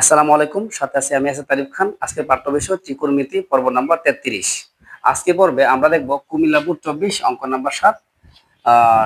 আসসালামু আলাইকুম, সাথে আছি আমি আসাদ তারিফ খান। আজকে পাঠ্য বিষয় ত্রিকোণমিতি পর্ব নাম্বার তেত্রিশ। আজকে পর্বে আমরা দেখব কুমিল্লাপুর চব্বিশ, অঙ্ক নাম্বার সাত।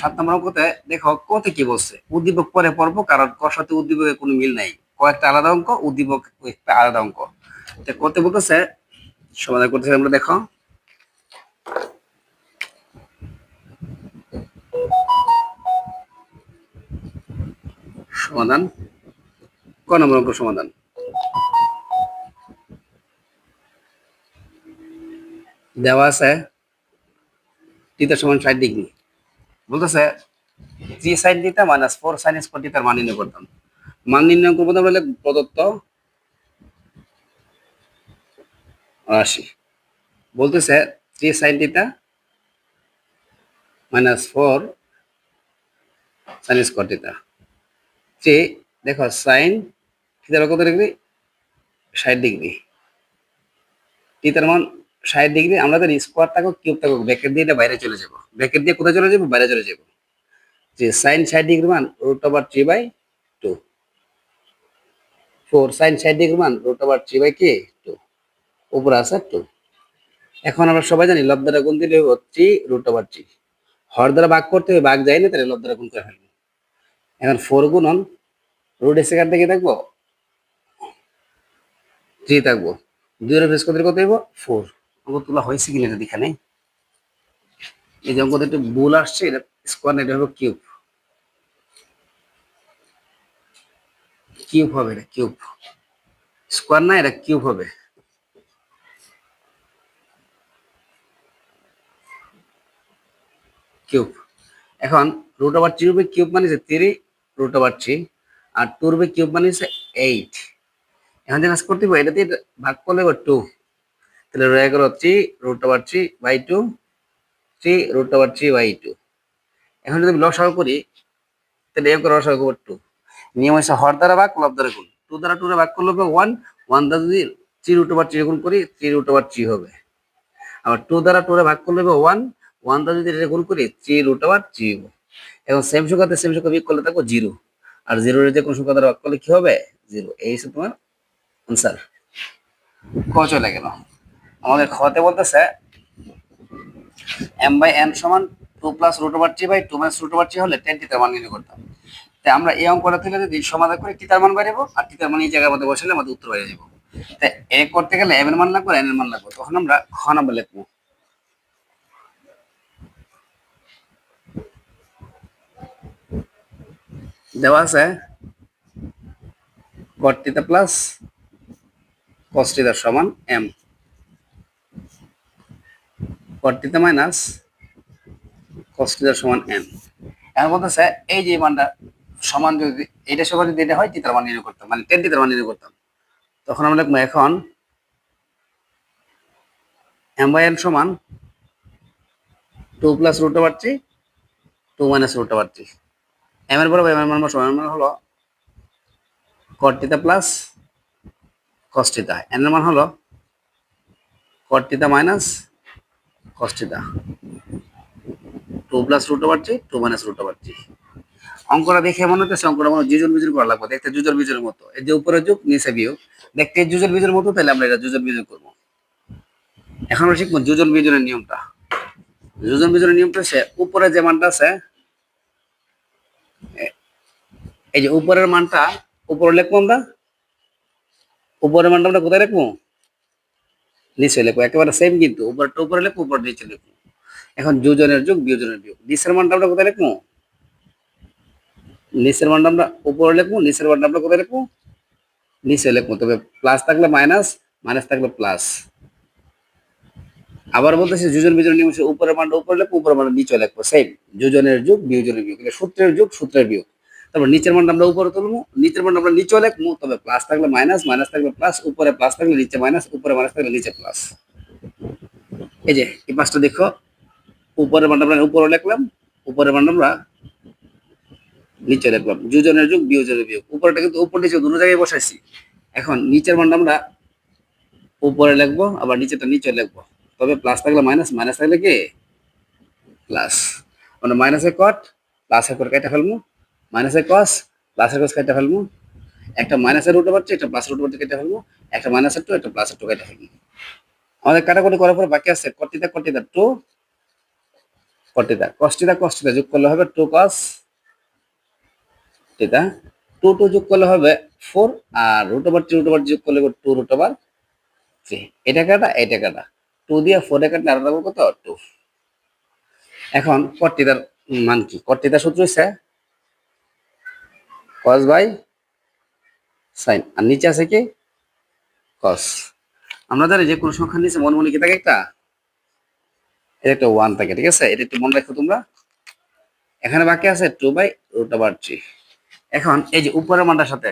সাত নম্বর অঙ্কতে দেখো কতে কি বলছে? উদ্দীপক পরে পর্ব, কারণ কর সাথে উদ্দীপকের কোনো মিল নাই। কয়েকটা আলাদা অঙ্ক, উদ্দীপক একটা আলাদা অঙ্ক। তো কতে বলতেছে? সমাধান করতেছে আমরা দেখো। সমাধান। ক নম্বর অঙ্ক সমাধান। দেওয়া আছে টিটা সমান ষাট ডিগ্রি। বলতেছে three sine theta minus four sine square টিটার মান নির্ণয় করতাম। মান নির্ণয় করব আমরা প্রদত্ত রাশি। বলতেছে three sine theta minus four sine square theta three দেখো সাইন থিটার কত ডিগ্রি? ষাট ডিগ্রি। টিটার মান ষাট ডিগ্রি, আমরা তো স্কোয়ার থাকুক কিউব থাকুক ব্র্যাকেট দিয়ে বাইরে চলে যাব। ব্র্যাকেট দিয়ে কোথায় চলে যাব? বাইরে চলে যাব। যে সাইন ষাট ডিগ্রি মান root over three by two four sine ষাট ডিগ্রি মান রুট ওভার থ্রি বাই কে টু উপরে আছে টু এখন আমরা সবাই জানি লব দ্বারা গুণ দিলে থ্রি রুট ওভার থ্রি হর দ্বারা ভাগ করতে হবে, ভাগ যায় না তাহলে লব দ্বারা গুণ করে ফেলব। এখন ফোর গুণন রুট এসে কাটতে কি থাকব থ্রি থাকব। দুই এর ফেস কত কত হইব ফোর অঙ্ক তোলা হয়েছে কিনা এটা দেখা নেই এই যে অঙ্কটা একটু ভুল আসছে, এটা স্কোয়ার এটা হবে কিউব কিউব হবে এটা কিউব স্কোয়ার না, এটা কিউব হবে। কিউব এখন রুট ওভার থ্রি রুপে কিউব মানে থ্রি রুট ওভার থ্রি আর টু রুপে কিউব মানে এইট এখন যে কাজ করতে হবে এটাতে ভাগ করলে টু তাহলে রয়ে গেল three root over three by two three root over three by two এখন যদি লসাগু করি, তাহলে এ করে লসাগু করব টু নিয়ম হচ্ছে হর দ্বারা ভাগ, লব দ্বারা গুণ। টু দ্বারা টু ভাগ করলে হবে ওয়ান ওয়ান দ্বারা যদি থ্রি রুট ওভার থ্রি গুণ করি থ্রি রুট ওভার থ্রি হবে। আবার টু দ্বারা টু ভাগ করলে হবে ওয়ান ওয়ান দ্বারা যদি এটা গুণ করি থ্রি রুট ওভার থ্রি হবে। এখন সেম সংখ্যাতে সেম সংখ্যা বিয়োগ করলে থাকব জিরো আর জিরো যে কোনো সংখ্যা দ্বারা ভাগ করলে কি হবে? জিরো এই হচ্ছে তোমার আনসার ক চলে গেল? আমাদের খতে বলতেছে এম বাই এন সমান two plus root over three by two minus root over three হলে টেন টিটার মান নির্ণয় করতাম। তাই আমরা এই অঙ্কটা থেকে যদি সমাধান করি টিটার মান বাড়াবো আর টিটার মান এই জায়গার মধ্যে বসালে আমাদের উত্তর বেড়ে যাব। তাই এ করতে গেলে এম এর মান লাগবে এন এর মান লাগবে। তখন আমরা খ নাম্বার লিখব। দেওয়া আছে কর্তিতা প্লাস কস্টিতার সমান m. M cot theta minus কস্টিতার সমান এম এখন বলতেছে, এই যে মানটা সমান যদি এটা সমান যদি এটা হয় তিতার মান নির্ণয় করতাম মানে টেন তিতার মান নির্ণয় করতাম তখন আমরা লিখব এখন এম বাই এন সমান two plus root over three two minus root over three M এর বরাবর এম এর মান সমান হলো কর্তিতা প্লাস কস্টিতা এন এর মান হলো cot theta minus cos theta two plus root over three two minus root over three অঙ্কটা দেখে মনে হচ্ছে অঙ্কটা মনে জুজল বিজুল করা লাগবে। দেখতে জুজল বিজুলের মতো। এই যে উপরে যুগ, নিচে বিয়োগ। দেখতে জুজল বিজুলের মতো, তাহলে আমরা এটা জুজল বিজুল করব। এখন আমরা শিখব জুজল বিজুলের নিয়মটা। জুজল বিজুলের নিয়মটা সে উপরে যে মানটা আছে এই যে উপরের মানটা, উপরে লিখব আমরা উপরের মানটা কোথায় লিখব নিচে লিখব একেবারে সেম কিন্তু, উপরটা উপরে লিখব উপর নিচে লিখব এখন যোজনের যুগ, বিয়োজনের বিয়োগ। নিচের মানটা আমরা কোথায় লিখব নিচের মানটা আমরা উপরে লিখব নিচের মানটা আমরা কোথায় লিখব নিচে লিখব তবে প্লাস থাকলে মাইনাস মাইনাস থাকলে প্লাস আবার বলতেছি যোজন বিজন নিয়ম উপরের মানটা উপরে লিখব উপরের মানটা নিচে লেখবো সেম যোজনের যুগ, বিয়োজনের বিয়োগ। সূত্রের যুগ, সূত্রের বিয়োগ। তারপর নিচের মানটা আমরা উপরে তুলবো, নিচের মানটা আমরা নিচে লিখব তবে প্লাস থাকলে মাইনাস মাইনাস থাকলে প্লাস উপরে প্লাস থাকলে নিচে মাইনাস উপরে মাইনাস থাকলে নিচে প্লাস এই যে, এই পাঁচটা দেখো, উপরের মানটা আমরা উপরে লিখলাম, উপরের মানটা আমরা নিচে লিখলাম। যোজনের যুগ, বিয়োজনের বিয়োগ। উপরেটা কিন্তু উপর নিচে, দুটো জায়গায় বসাইছি। এখন নিচের মানটা আমরা উপরে লিখব, আবার নিচেটা নিচে লিখব। তবে প্লাস থাকলে মাইনাস মাইনাস থাকলে কি? প্লাস মানে মাইনাসে কট প্লাসের কট কেটে ফেলব। মাইনাসে কস প্লাসের কস কেটে ফেলব। একটা মাইনাসের রুট ওভার টু একটা প্লাসের রুট ওভার কেটে ফেলব। একটা মাইনাসের টু একটা প্লাসের টু কেটে ফেলব। আমাদের কাটাকুটি করার পর বাকি আছে কর্তিতা কর্তিতা টু কর্তিতা কষ্টিতা কষ্টিতা যোগ করলে হবে two cos theta two two যোগ করলে হবে ফোর আর root over two root over যোগ করলে টু রুট ওভার থ্রি এটা কাটা এটা কাটা। টু দিয়ে ফোরে কাটলে আলাদা কত? টু এখন কর্তিতার মান কি? কর্তিতার সূত্র হচ্ছে কস বাই সাইন। আর নিচে আছে কি? কস। আমরা জানি যে কোনো সংখ্যার নিচে মনে মনে কি থাকে একটা? এটা একটা ওয়ান থাকে, ঠিক আছে? এটা একটু মনে রাখো তোমরা। এখানে বাকি আছে two by root over three এখন এই যে উপরের মানটার সাথে।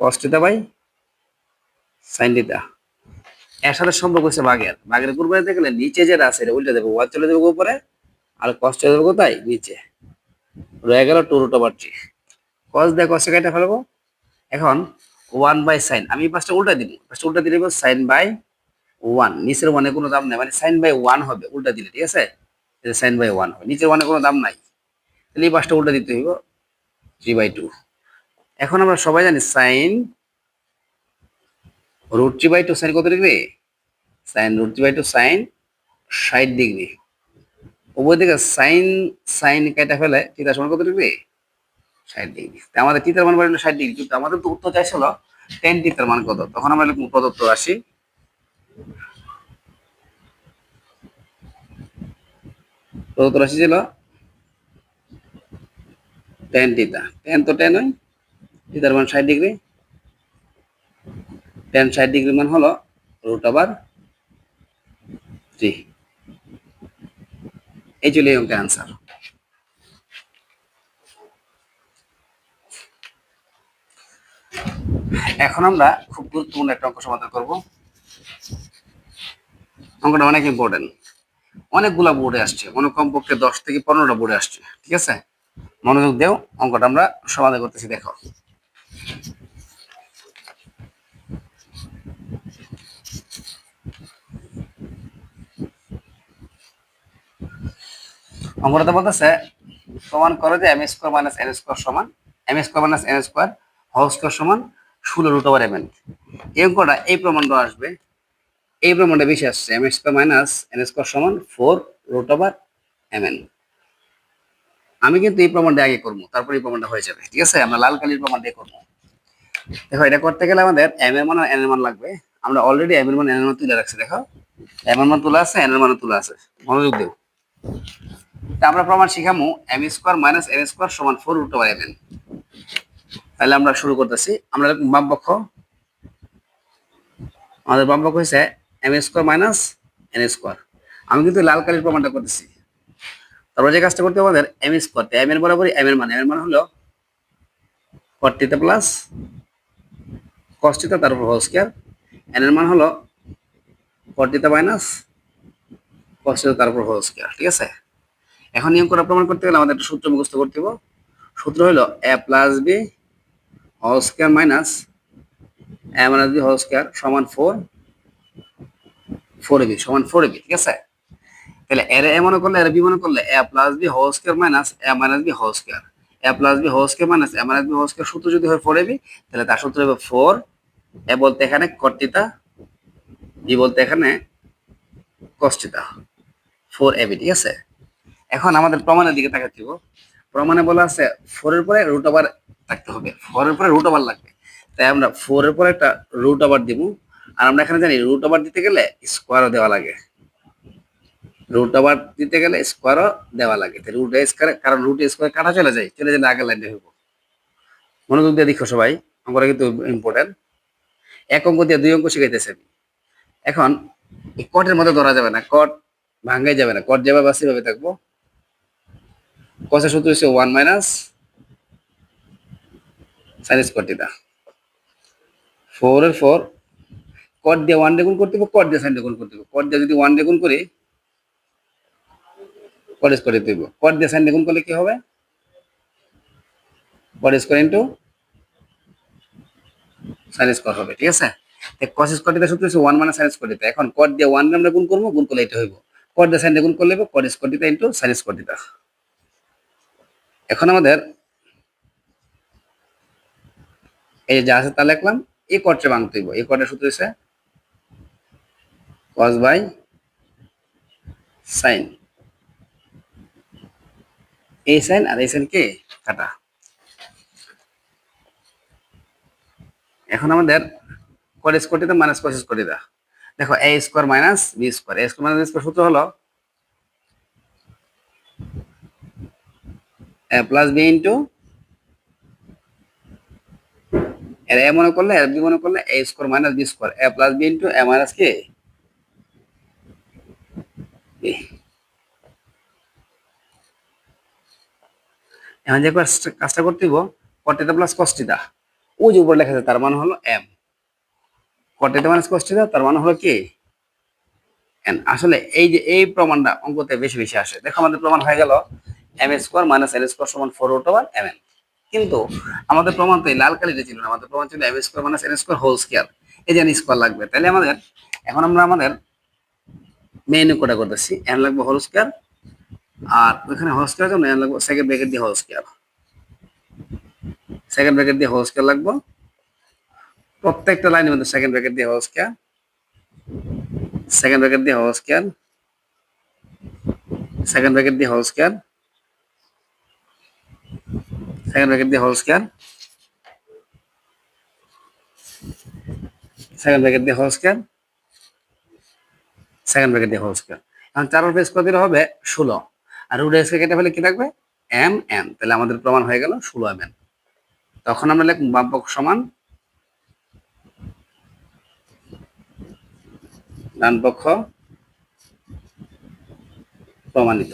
Cos theta by sine theta. এর সাথে সম্পর্ক হচ্ছে বাঘের বাঘের পূর্বে দেখলে নিচে যেটা আছে, এটা উল্টে দেবো ওয়ান চলে যাবে উপরে, আর চলে যাবে কোথায়? নিচে। রয়ে গেল two root over three cos দিয়ে কসে কেটে ফেলব। এখন ওয়ান বাই সাইন। আমি পাঁচটা উল্টা দিব। পাঁচটা উল্টা দিলে সাইন বাই ওয়ান। নিচের ওয়ানে কোনো দাম নেই। মানে সাইন বাই ওয়ান হবে। উল্টা দিলে, ঠিক আছে? সাইন বাই ওয়ান হবে। নিচের ওয়ানে কোনো দাম নাই। তাহলে এই পাঁচটা উল্টা দিতে হইব। Three by two. এখন আমরা সবাই জানি sine root three by two sine কত degree? Sine root three by two sine ষাট ডিগ্রি। উভয় দিকে সাইন সাইন কেটে ফেলে থিটা সমান কত ডিগ্রি? ষাট ডিগ্রি। আমাদের থিটার মান বাড়লো ষাট ডিগ্রি। কিন্তু আমাদের তো উত্তর চাইছিল টেন থিটার মান কত? তখন আমরা লিখব প্রদত্ত রাশি। প্রদত্ত রাশি ছিল টেন থিটা টেন তো টেন হয় থিটার মান ষাট ডিগ্রি। টেন ষাট ডিগ্রি মান হলো রুট ওভার থ্রি এই চলে অঙ্কের আনসার এখন আমরা খুব গুরুত্বপূর্ণ একটা অঙ্ক সমাধান করব। অঙ্কটা অনেক ইম্পর্টেন্ট অনেকগুলা বোর্ডে আসছে। মনে কমপক্ষে দশ থেকে পনেরোটা বোর্ডে আসছে। ঠিক আছে? মনোযোগ দেও অঙ্কটা আমরা সমাধান করতেছি, দেখো। অঙ্কটা বলতেছে, প্রমাণ করো যে M square minus N square সমান M square minus N square whole square সমান ষোলো রুট ওভার এম এই অঙ্কটা এই প্রমাণটা আসবে, এই প্রমাণটা বেশি আসছে M square minus N square সমান four root over M N আমি কিন্তু এই প্রমাণটা আগে করব, তারপর এই প্রমাণটা হয়ে যাবে, ঠিক আছে? আমরা লাল কালির প্রমাণ দিয়ে করব। দেখো, এটা করতে গেলে আমাদের এম এর মান এন এর মান লাগবে। আমরা অলরেডি এম এর মান এন এর মান তুলে রাখছি, দেখো। এম এর মান তোলা আছে এন এর মান তোলা আছে। মনোযোগ দেও। তা আমরা প্রমাণ শিখামু M square minus N square সমান ফোর রুট ওভার এম তাহলে আমরা শুরু করতেছি। আমরা বাম পক্ষ। আমাদের বাম পক্ষ হয়েছে M square minus N square আমি কিন্তু লাল কালির প্রমাণটা করতেছি। তারপর যে কাজটা করতে আমাদের এম স্কোয়ার এম এর বরাবরই এম এর মান। এম এর মান হলো ফর্টিতে প্লাস কস্টিতে তারপর হোল স্কোয়ার এন এর মান হলো ফর্টিতে মাইনাস কস্টিতে তারপর হোল স্কোয়ার ঠিক আছে? এখন নিয়ম করা প্রমাণ করতে গেলে আমাদের একটা সূত্র মুখস্থ করতে হবে সূত্র হলো A plus B whole square minus A minus B whole square সমান ফোর ফোর বি, সমান ফোর বি, ঠিক আছে? তাহলে এর এ মনে করলে, এর বি মনে করলে A plus B whole square minus A minus B whole square. A plus B whole square minus A minus B whole square সূত্র যদি হয় ফোর বি, তাহলে তার সূত্র হবে ফোর এ বলতে এখানে কর্তিতা বি বলতে এখানে কষ্টিতা ফোর এবি ঠিক আছে? এখন আমাদের প্রমাণের দিকে তাকাতে প্রমাণে বলা আছে ফোরের পরে রুট ওভার থাকতে হবে। ফোরের পরে রুট ওভার লাগবে। তাই আমরা ফোরের পরে একটা রুট ওভার দিব। আর আমরা এখানে জানি রুট ওভার দিতে গেলে স্কোয়ারও দেওয়া লাগে। রুট ওভার দিতে গেলে স্কোয়ারও দেওয়া লাগে। তাই রুট স্কোয়ার কারণ রুট স্কোয়ার কাটা চলে যায়, চলে গেলে আগের লাইনে হইব। মনোযোগ দিয়ে দেখো সবাই, অঙ্কটা কিন্তু ইম্পর্টেন্ট এক অঙ্ক দিয়ে দুই অঙ্ক শিখাইতেছে এখন এই কটের মধ্যে ধরা যাবে না। কট ভাঙ্গাই যাবে না। কট যেভাবে আছে সেভাবে থাকব। কসের সূত্র হচ্ছে one minus sine square theta four four cot দিয়ে ওয়ান গুণ করতে হবে কট দিয়ে সাইন গুণ করতে হবে। কট দিয়ে যদি ওয়ান গুণ করি কট স্কোয়ার দিতে হবে কট দিয়ে সাইন গুণ করলে কি হবে? Cot square into sine square হবে, ঠিক আছে? কস স্কোয়ার থিটা সূত্র হচ্ছে ওয়ান মাইনাস সাইন স্কোয়ার এখন কট দিয়ে ওয়ান আমরা গুণ করব, গুণ করলে এটা হইব। কট দিয়ে সাইন গুণ করলে cot square theta into sine square theta এখন আমাদের এই যে আছে তা লিখলাম, এই কটে ভাঙতে হইব। এই কটের সূত্র হচ্ছে কস বাই সাইন এই সাইন আর এই সাইন কে? কাটা। এখন আমাদের কট স্কোয়ার দিতে মাইনাস স্কোয়ার দিতে। দেখো A square minus B square A square minus square সূত্র হলো এ প্লাস বি ইন্টু এর এ মনে করলে, এর বি মনে করলে A square minus B square A plus B into A minus কে এখন যে কাজটা- করতে কটিটা প্লাস কষ্টিটা ও যে উপরে লেখা আছে, তার মানে হলো এম কটিটা মাইনাস কষ্টিটা তার মানে হলো কি? আসলে এই যে, এই প্রমাণটা অঙ্কতে বেশি বেশি আসে। দেখো আমাদের প্রমাণ হয়ে গেল M square minus L square সমান four root over M N কিন্তু আমাদের প্রমাণ তো এই লাল কালিটা ছিল না, আমাদের প্রমাণ ছিল M square minus N square whole square এই যে স্কোয়ার লাগবে। তাহলে আমাদের, এখন আমরা আমাদের মেন কোটা করতেছি এন লাগবে হোল স্কোয়ার আর ওইখানে হোল স্কোয়ার জন্য এন লাগবে সেকেন্ড ব্র্যাকেট দিয়ে হোল স্কোয়ার সেকেন্ড ব্র্যাকেট দিয়ে হোল স্কোয়ার লাগবে। প্রত্যেকটা লাইনের মধ্যে সেকেন্ড ব্র্যাকেট দিয়ে হোল স্কোয়ার সেকেন্ড ব্র্যাকেট দিয়ে হোল স্কোয়ার সেকেন্ড ব্র্যাকেট দিয়ে হোল স্কোয়ার সেকেন্ড ব্র্যাকেট দিয়ে হোল স্কোয়ার সেকেন্ড ব্র্যাকেট দিয়ে হোল স্কোয়ার সেকেন্ড ব্র্যাকেট দিয়ে হোল স্কোয়ার এখন চার পেজ কত হবে ষোলো। আর রুট এক্সকে কেটে ফেলে কি থাকবে এম এন তাহলে আমাদের প্রমাণ হয়ে গেল ষোলো এম এন তখন আমরা লিখব বাম পক্ষ সমান ডান পক্ষ প্রমাণিত।